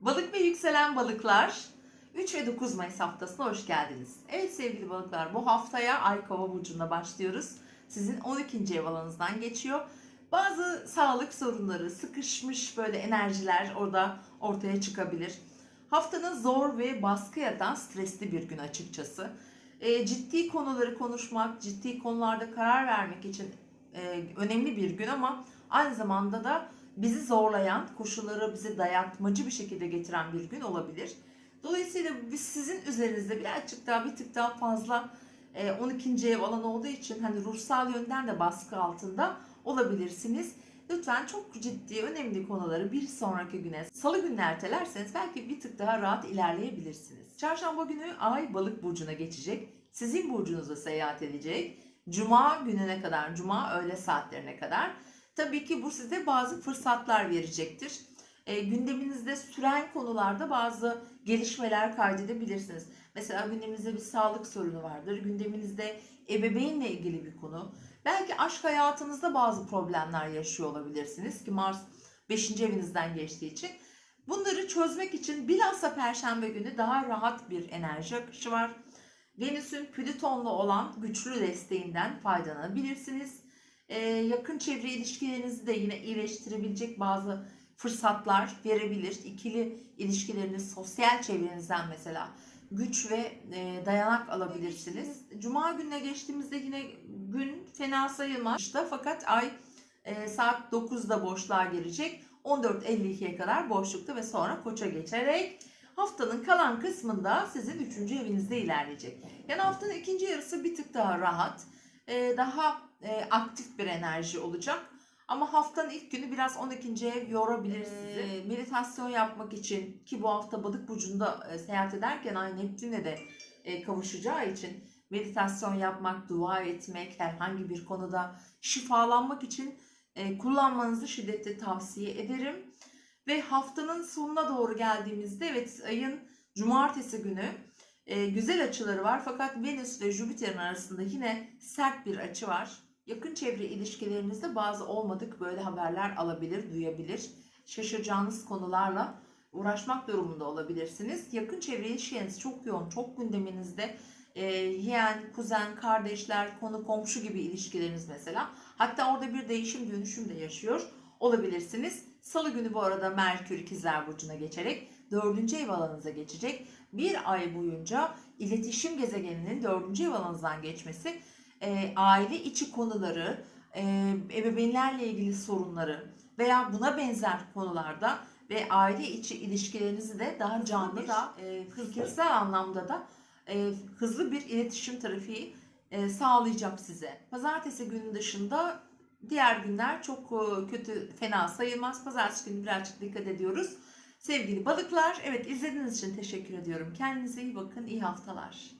Balık ve yükselen balıklar 3 ve 9 Mayıs haftasına hoş geldiniz. Evet sevgili balıklar bu haftaya Ay Kova burcunda başlıyoruz. Sizin 12. ev alanınızdan geçiyor. Bazı sağlık sorunları, sıkışmış böyle enerjiler orada ortaya çıkabilir. Haftanın zor ve baskı yatan stresli bir gün açıkçası. E, ciddi konuları konuşmak, ciddi konularda karar vermek için e, önemli bir gün ama aynı zamanda da bizi zorlayan, koşulları bize dayatmacı bir şekilde getiren bir gün olabilir. Dolayısıyla biz sizin üzerinizde birazcık daha bir tık daha fazla e, 12. ev alanı olduğu için hani ruhsal yönden de baskı altında olabilirsiniz. Lütfen çok ciddi, önemli konuları bir sonraki güne, salı gününe ertelerseniz belki bir tık daha rahat ilerleyebilirsiniz. Çarşamba günü Ay Balık burcuna geçecek. Sizin burcunuza seyahat edecek. Cuma gününe kadar, cuma öğle saatlerine kadar. Tabii ki bu size bazı fırsatlar verecektir. E, gündeminizde süren konularda bazı gelişmeler kaydedebilirsiniz. Mesela gündeminizde bir sağlık sorunu vardır. Gündeminizde ebeveynle ilgili bir konu. Belki aşk hayatınızda bazı problemler yaşıyor olabilirsiniz ki Mars 5. evinizden geçtiği için. Bunları çözmek için bilhassa Perşembe günü daha rahat bir enerji akışı var. Venüs'ün Plüton'la olan güçlü desteğinden faydalanabilirsiniz. Ee, yakın çevre ilişkilerinizi de yine iyileştirebilecek bazı fırsatlar verebilir. İkili ilişkileriniz, sosyal çevrenizden mesela güç ve e, dayanak alabilirsiniz. Cuma gününe geçtiğimizde yine gün fena sayılmaz. İşte fakat ay e, saat 9'da boşluğa girecek. 14.52'ye kadar boşlukta ve sonra koça geçerek haftanın kalan kısmında sizin 3. evinizde ilerleyecek. Yani haftanın ikinci yarısı bir tık daha rahat, e, daha e, aktif bir enerji olacak. Ama haftanın ilk günü biraz 12. ev yorabilir sizi. meditasyon yapmak için ki bu hafta balık burcunda e, seyahat ederken Ay Neptün'e de e, kavuşacağı için meditasyon yapmak, dua etmek, herhangi bir konuda şifalanmak için e, kullanmanızı şiddetle tavsiye ederim. Ve haftanın sonuna doğru geldiğimizde evet ayın cumartesi günü e, güzel açıları var fakat Venüs ve Jüpiter'in arasında yine sert bir açı var. Yakın çevre ilişkilerinizde bazı olmadık böyle haberler alabilir, duyabilir. Şaşıracağınız konularla uğraşmak durumunda olabilirsiniz. Yakın çevre ilişkileriniz çok yoğun, çok gündeminizde. E, yeğen, kuzen, kardeşler, konu, komşu gibi ilişkileriniz mesela. Hatta orada bir değişim, dönüşüm de yaşıyor olabilirsiniz. Salı günü bu arada Merkür İkizler Burcu'na geçerek dördüncü ev alanınıza geçecek. Bir ay boyunca iletişim gezegeninin dördüncü ev alanınızdan geçmesi e, aile içi konuları, e, ebeveynlerle ilgili sorunları veya buna benzer konularda ve aile içi ilişkilerinizi de daha canlı da e, fikirsel anlamda da e, hızlı bir iletişim trafiği e, sağlayacak size. Pazartesi günü dışında diğer günler çok e, kötü, fena sayılmaz. Pazartesi günü birazcık dikkat ediyoruz. Sevgili balıklar, evet izlediğiniz için teşekkür ediyorum. Kendinize iyi bakın, iyi haftalar.